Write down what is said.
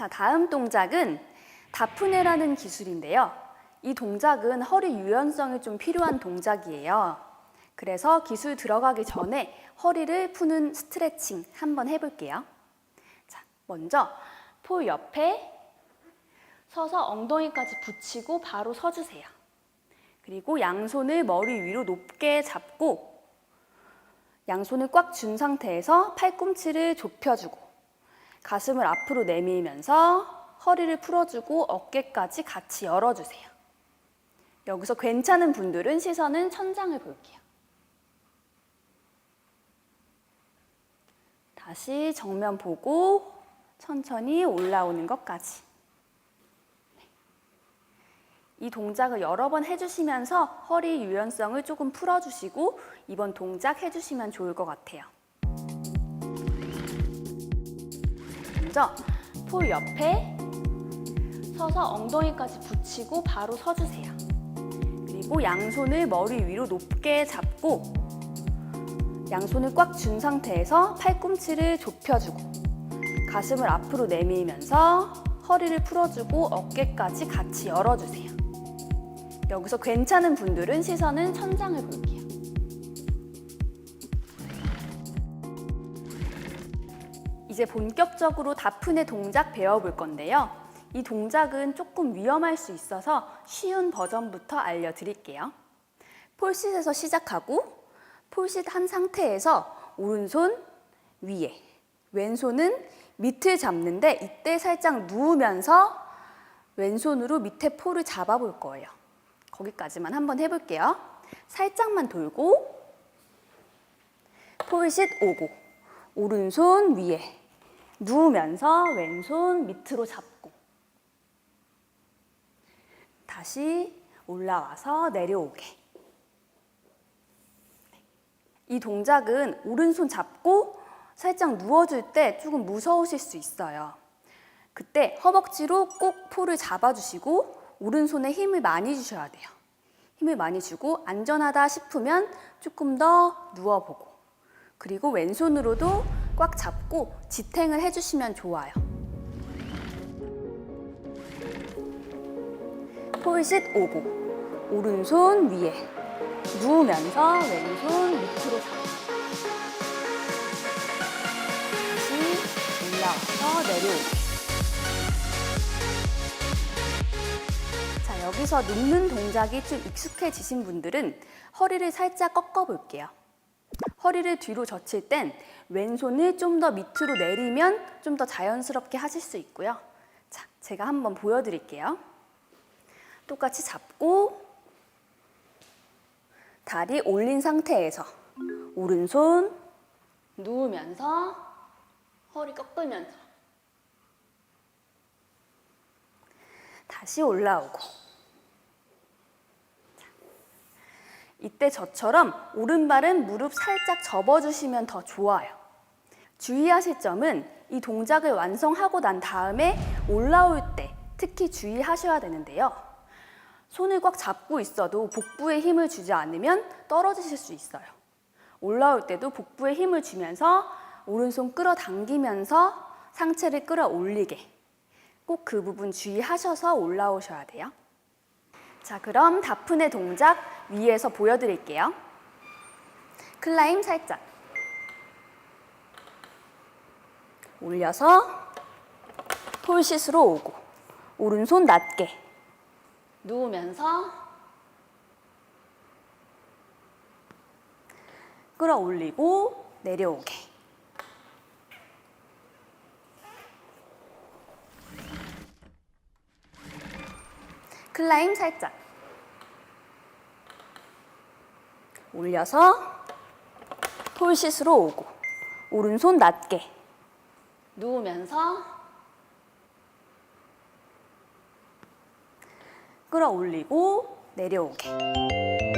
자, 다음 동작은 다프네라는 기술인데요. 이 동작은 허리 유연성이 좀 필요한 동작이에요. 그래서 기술 들어가기 전에 허리를 푸는 스트레칭 한번 해볼게요. 자, 먼저 폴 옆에 서서 엉덩이까지 붙이고 바로 서주세요. 그리고 양손을 머리 위로 높게 잡고 양손을 꽉 준 상태에서 팔꿈치를 좁혀주고 가슴을 앞으로 내밀면서 허리를 풀어주고 어깨까지 같이 열어주세요. 여기서 괜찮은 분들은 시선은 천장을 볼게요. 다시 정면 보고 천천히 올라오는 것까지. 이 동작을 여러 번 해주시면서 허리 유연성을 조금 풀어주시고 이번 동작 해주시면 좋을 것 같아요. 먼저 폴 옆에 서서 엉덩이까지 붙이고 바로 서주세요. 그리고 양손을 머리 위로 높게 잡고 양손을 꽉 준 상태에서 팔꿈치를 좁혀주고 가슴을 앞으로 내밀면서 허리를 풀어주고 어깨까지 같이 열어주세요. 여기서 괜찮은 분들은 시선은 천장을 볼게요. 이제 본격적으로 다픈의 동작 배워볼 건데요. 이 동작은 조금 위험할 수 있어서 쉬운 버전부터 알려드릴게요. 폴싯에서 시작하고 폴싯 한 상태에서 오른손 위에, 왼손은 밑을 잡는데 이때 살짝 누우면서 왼손으로 밑에 폴을 잡아볼 거예요. 거기까지만 한번 해볼게요. 살짝만 돌고 폴싯 오고 오른손 위에 누우면서 왼손 밑으로 잡고 다시 올라와서 내려오게 이 동작은 오른손 잡고 살짝 누워줄 때 조금 무서우실 수 있어요. 그때 허벅지로 꼭 폴을 잡아주시고 오른손에 힘을 많이 주셔야 돼요. 힘을 많이 주고 안전하다 싶으면 조금 더 누워보고 그리고 왼손으로도 꽉 잡고 지탱을 해주시면 좋아요. 폴싯 오고 오른손 위에 누우면서 왼손 밑으로 잡고 다시 올라와서 내려오고 자, 여기서 눕는 동작이 좀 익숙해지신 분들은 허리를 살짝 꺾어 볼게요. 허리를 뒤로 젖힐 땐 왼손을 좀 더 밑으로 내리면 좀 더 자연스럽게 하실 수 있고요. 자, 제가 한번 보여드릴게요. 똑같이 잡고 다리 올린 상태에서 오른손 누우면서 허리 꺾으면서 다시 올라오고 자, 이때 저처럼 오른발은 무릎 살짝 접어주시면 더 좋아요. 주의하실 점은 이 동작을 완성하고 난 다음에 올라올 때 특히 주의하셔야 되는데요. 손을 꽉 잡고 있어도 복부에 힘을 주지 않으면 떨어지실 수 있어요. 올라올 때도 복부에 힘을 주면서 오른손 끌어당기면서 상체를 끌어올리게 꼭 그 부분 주의하셔서 올라오셔야 돼요. 자, 그럼 다픈의 동작 위에서 보여드릴게요. 클라임 살짝. 올려서 폴싯으로 오고 오른손 낮게 누우면서 끌어올리고 내려오게 클라임 살짝 올려서 폴싯으로 오고 오른손 낮게 누우면서 끌어올리고 내려오게